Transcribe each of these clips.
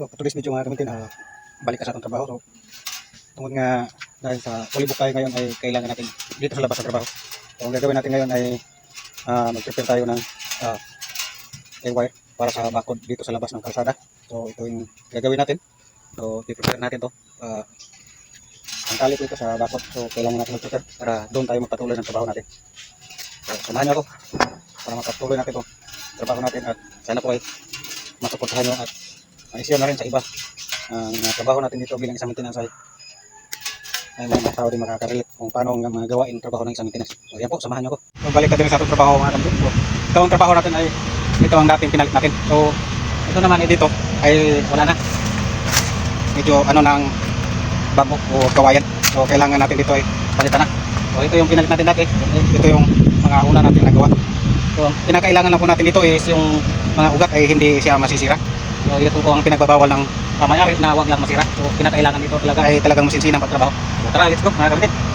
So, for today's video mga kamitin, ah, balik ka sa atong trabaho. So, tungkol nga dahil sa ulibok tayo ngayon ay kailangan natin dito sa labas ng trabaho. So, ang gagawin natin ngayon ay ah, mag-prepare tayo ng uh, wire para sa bakod dito sa labas ng kalsada. So, ito yung gagawin natin. So, i-prepare natin to. Ah, ang tali ko ito sa bakod. So, kailangan natin mag-prepare para doon tayo magpatuloy ng trabaho natin. So, samahan niyo ako para magpatuloy natin to trabaho natin at sana po ay masuportahan nyo at maisiyan na rin sa iba ang uh, trabaho natin dito bilang isang maintenance ay ay mga tao din makakarelate kung paano ang mga gawain ng trabaho ng isang maintenance. So yan po, samahan nyo ko. So balik natin sa atong trabaho mga kamdun. So, ito ang trabaho natin ay ito ang dating pinalit natin. So ito naman ay dito ay wala na. Medyo ano nang bago o kawayan. So kailangan natin dito ay palitan na. So ito yung pinalit natin dati. Ito yung mga una natin nagawa. So, ang pinakailangan lang po natin dito is yung mga ugat ay hindi siya masisira. So, ito po ang pinagbabawal ng uh, na huwag lang masira. So, pinakailangan dito talaga ay talagang masinsinang pagtrabaho. So, tara, let's go mga kapatid.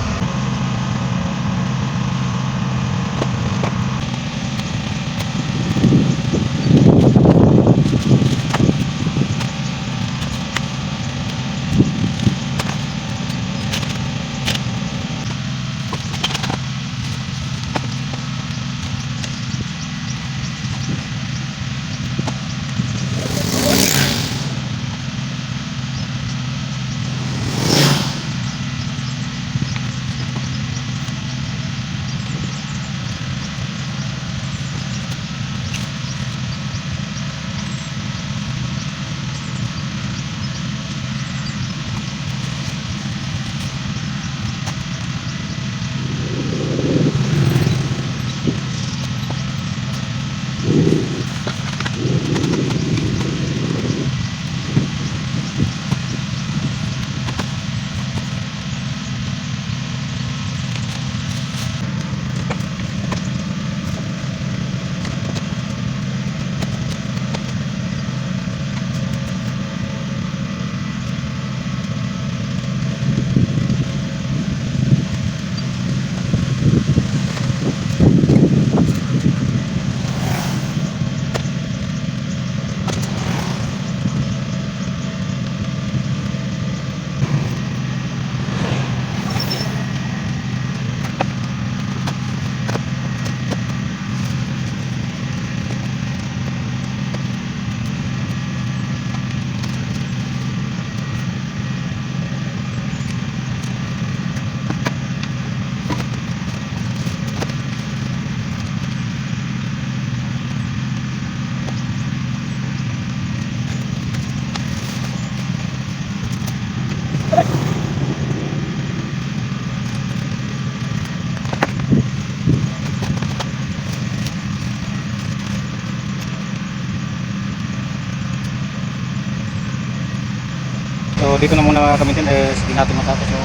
So, dito na muna mga kamitin. Eh, hindi natin matapos. So,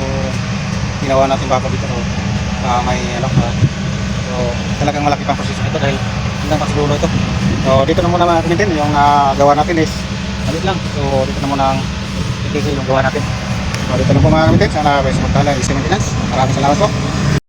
ginawa natin bako dito. So, ah, may ano. ah, so, talagang malaki pang proseso ito dahil hanggang mas dulo ito. So, dito na muna mga kamitin. Yung ah, gawa natin is malit lang. So, dito na muna ang itigil yung gawa natin. So, dito na po mga kamitin. Sana may sumagtala is maintenance. Maraming salamat po.